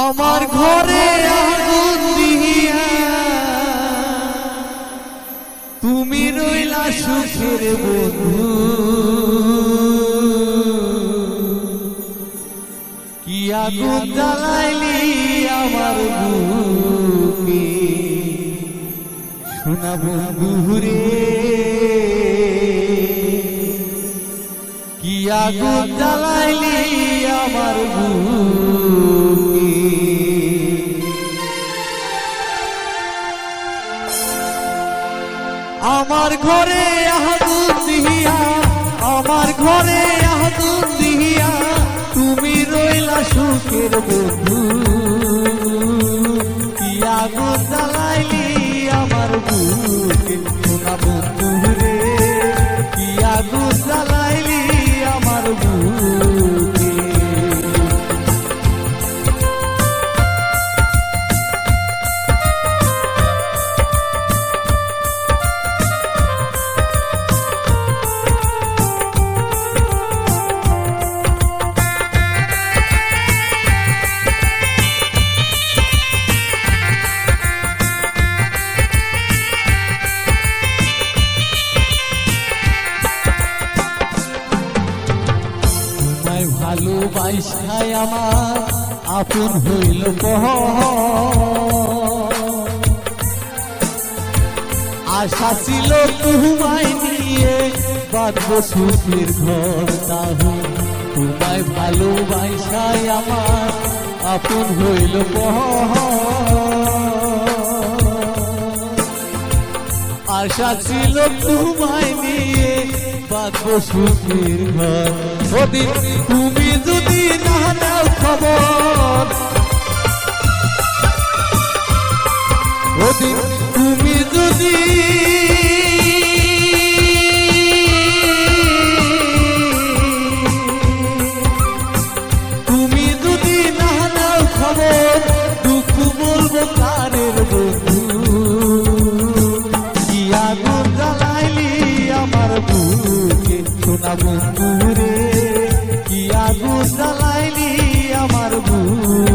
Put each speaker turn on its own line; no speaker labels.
আমার ঘরে আগুন তুমি রইলা সুখের বন্ধু। কি আগুন জ্বালাইলি আমার বুকে? শোনা বন্ধু কি আগুন জ্বালাইলি আমার বুকে? আমার ঘরে আহাদুন আমার ঘরে আহাদুন তুমি রইলা সুখের বন্ধু। কি আগুন জ্বালাইলি আমার বুকে, সোনা বন্ধু। তোমায় ভালোবাসায় আমার আপন হইল কহ। আশা ছিল তোমায় নিয়ে বাঁধব সুখের ঘর, তাহু তোমায় ভালোবাসায় আমার আপন হইল কহ। আশা ছিল তোমায় নিয়ে বাঁধব সুখের ঘর ওদিন তুমি যদি না নাও খবর তুমি যদি তুমি যদি না নাও খবর, দুঃখ বলব কারের বন্ধু। কি আগুন জ্বালাইলি আমার বুকে? বন্ধু রে। কি আগুন জ্বালাইলি আমার বুকে